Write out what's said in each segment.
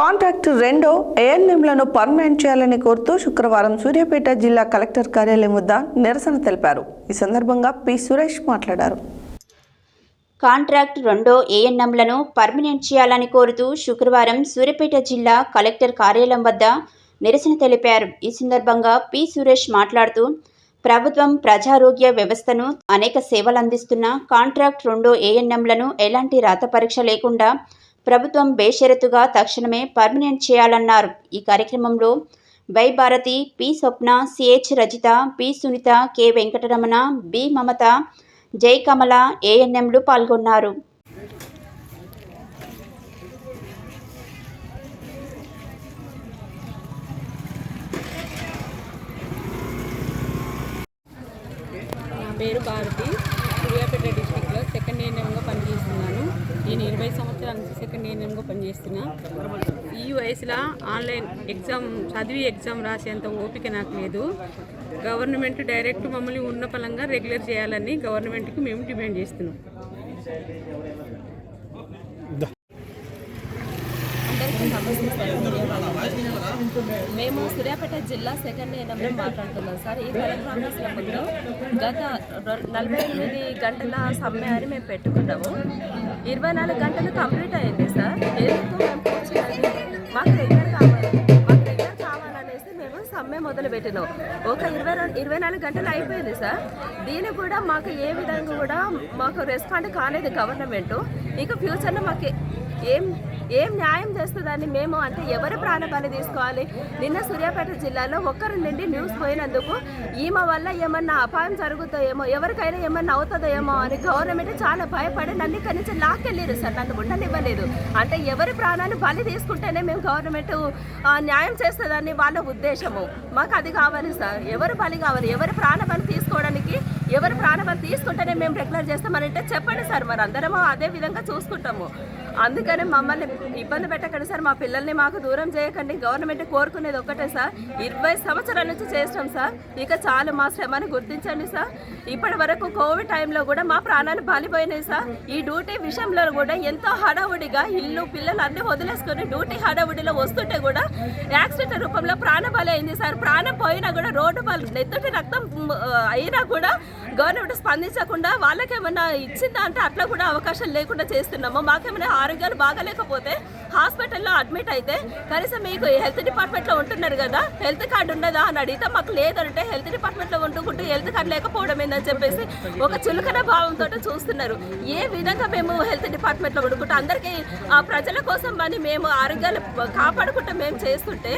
Contract రెండో ఏఎన్ఎంలను permanent చేయాలని కోరుతూ శుక్రవారం సూర్యాపేట జిల్లా కలెక్టర్ కార్యాలయం వద్ద నిరసన తెలిపారు. ఈ సందర్భంగా పి. సురేష్ మాట్లాడారు. కాంట్రాక్ట్ రెండో ఏఎన్ఎంలను పర్మనెంట్ చేయాలని కోరుతూ శుక్రవారం సూర్యాపేట జిల్లా కలెక్టర్ కార్యాలయం వద్ద నిరసన తెలిపారు. ఈ సందర్భంగా పి. సురేష్ మాట్లాడుతూ ప్రభుత్వం ప్రజారోగ్య వ్యవస్థను అనేక సేవలు అందిస్తున్న కాంట్రాక్ట్ రెండో ఏఎన్ఎంలను ఎలాంటి రాత పరీక్ష లేకుండా ప్రభుత్వం బేషరతుగా తక్షణమే పర్మనెంట్ చేయాలన్నారు. ఈ కార్యక్రమంలో Y Bharati P Swapna CH Rajitha P Sunitha K Venkataramana B Mamata Jai Kamala ఏఎన్ఎంలు పాల్గొన్నారు. పేరు భారతి. సూర్యాపేట డిస్టిక్లో సెకండ్ ఏఎన్ఎంగా పనిచేస్తున్నాను. నేను ఇరవై సంవత్సరాలు ఏఎన్ఎంగా పనిచేస్తున్నా ఈ వయసులో ఆన్లైన్ ఎగ్జామ్ చదివి ఎగ్జామ్ రాసేంత ఓపిక నాకు లేదు. గవర్నమెంట్ డైరెక్ట్ మమ్మల్ని ఉన్న పలంగా రెగ్యులర్ చేయాలని గవర్నమెంట్కి మేము డిమాండ్ చేస్తున్నాం. అందరికీ నమస్తే. సార్ మేము సూర్యాపేట జిల్లా సెకండ్ ఏఎన్ఎంలో మాట్లాడుతున్నాం సార్. ఈ కలెక్టర్ ఆఫీసుల గత నలభై ఎనిమిది గంటల సమ్మె అని మేము పెట్టుకున్నాము. ఇరవై నాలుగు గంటలు కంప్లీట్ అయింది సార్. ఎందుకు మేము కూర్చున్నది మాకు దగ్గర కావాలి. మాకు దగ్గర కావాలనేసి మేము సమ్మె మొదలు పెట్టినాం ఒక ఇరవై ఇరవై నాలుగు గంటలు అయిపోయింది సార్. దీని కూడా మాకు ఏ విధంగా కూడా మాకు రెస్పాండ్ కాలేదు గవర్నమెంట్. ఇంకా ఫ్యూచర్లో మాకు ఏం ఏం న్యాయం చేస్తుందని మేము అంటే ఎవరి ప్రాణబలి తీసుకోవాలి? నిన్న సూర్యాపేట జిల్లాలో ఒక్కరి నుండి న్యూస్ పోయినందుకు ఈమె వల్ల ఏమన్నా అపాయం జరుగుతాయేమో ఎవరికైనా ఏమన్నా అవుతుందో ఏమో అని గవర్నమెంట్ చాలా భయపడి నన్ను ఇక్కడి నుంచి లాక్కెళ్ళారు సార్. నన్ను ఉండనివ్వలేదు. అంటే ఎవరి ప్రాణాన్ని బలి తీసుకుంటేనే మేము గవర్నమెంట్ న్యాయం చేస్తుందని వాళ్ళ ఉద్దేశము. మాకు అది కావాలి సార్. ఎవరు బలి కావాలి? ఎవరి ప్రాణ బలి తీసుకోవడానికి ఎవరి ప్రాణ బలి తీసుకుంటేనే మేము రెగ్యులర్ చేస్తామని అంటే చెప్పండి సార్. మరి అందరము అదే విధంగా చూసుకుంటాము. అందుకని మమ్మల్ని ఇబ్బంది పెట్టకండి సార్ మా పిల్లల్ని మాకు దూరం చేయకండి. గవర్నమెంట్ కోరుకునేది ఒక్కటే సార్. ఇరవై సంవత్సరాల నుంచి చేస్తాం సార్. ఇక చాలు మా శ్రమని గుర్తించండి సార్. ఇప్పటి వరకు కోవిడ్ టైంలో కూడా మా ప్రాణాలు బాలిపోయినాయి సార్. ఈ డ్యూటీ విషయంలో కూడా ఎంతో హడావుడిగా ఇల్లు పిల్లలు అన్ని వదిలేసుకొని డ్యూటీ హడావుడిలో వస్తుంటే కూడా యాక్సిడెంట్ రూపంలో ప్రాణబలి అయింది సార్. ప్రాణం పోయినా కూడా రోడ్డు బలి నెత్తుటి రక్తం అయినా కూడా గవర్నమెంట్ స్పందించకుండా వాళ్ళకేమైనా ఇచ్చిందా అంటే అట్లా కూడా అవకాశం లేకుండా చేస్తున్నాము. మాకేమైనా ఆరోగ్యాలు బాగాలేకపోతే హాస్పిటల్లో అడ్మిట్ అయితే కనీసం మీకు హెల్త్ డిపార్ట్మెంట్లో ఉంటున్నారు కదా హెల్త్ కార్డు ఉన్నదా అని అడిగితే మాకు లేదంటే హెల్త్ డిపార్ట్మెంట్లో ఉంటుకుంటూ హెల్త్ కార్డు లేకపోవడం ఏందని చెప్పేసి ఒక చులకన భావంతో చూస్తున్నారు. ఏ విధంగా మేము హెల్త్ డిపార్ట్మెంట్లో ఉండుకుంటూ అందరికీ ఆ ప్రజల కోసం అని మేము ఆరోగ్యాలు కాపాడుకుంటూ మేము చేస్తుంటే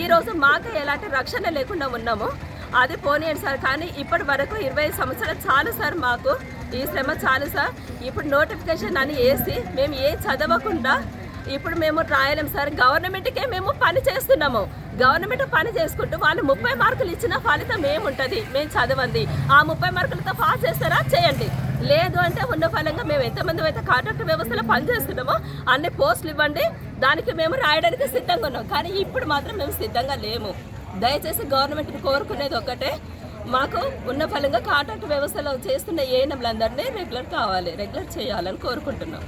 ఈరోజు మాకు ఎలాంటి రక్షణ లేకుండా ఉన్నాము. అది పోనీయండి సార్. కానీ ఇప్పటి వరకు ఇరవై సంవత్సరాలు చాలు సార్ మాకు. ఈ శ్రమ చాలు సార్. ఇప్పుడు నోటిఫికేషన్ అని వేసి మేము ఏ చదవకుండా ఇప్పుడు మేము రాయలేం సార్. గవర్నమెంట్కే మేము పని చేస్తున్నాము. గవర్నమెంట్ పని చేసుకుంటూ వాళ్ళు ముప్పై మార్కులు ఇచ్చిన ఫలితం ఏముంటుంది? మేము చదవండి ఆ ముప్పై మార్కులతో పాస్ చేస్తారా? చేయండి. లేదు అంటే ఉన్న ఫలంగా మేము ఎంతమంది అయితే కాంట్రాక్ట్ వ్యవస్థలో పనిచేస్తున్నామో అన్ని పోస్టులు ఇవ్వండి. దానికి మేము రాయడానికి సిద్ధంగా ఉన్నాం. కానీ ఇప్పుడు మాత్రం మేము సిద్ధంగా లేము. దయచేసి గవర్నమెంట్ని కోరుకునేది ఒకటే. మాకు ఉన్న ఫలంగా కాంట్రాక్ట్ వ్యవస్థలో చేస్తున్న ఏఎన్ఎంలందరినీ రెగ్యులర్ కావాలి రెగ్యులర్ చేయాలని కోరుకుంటున్నాం.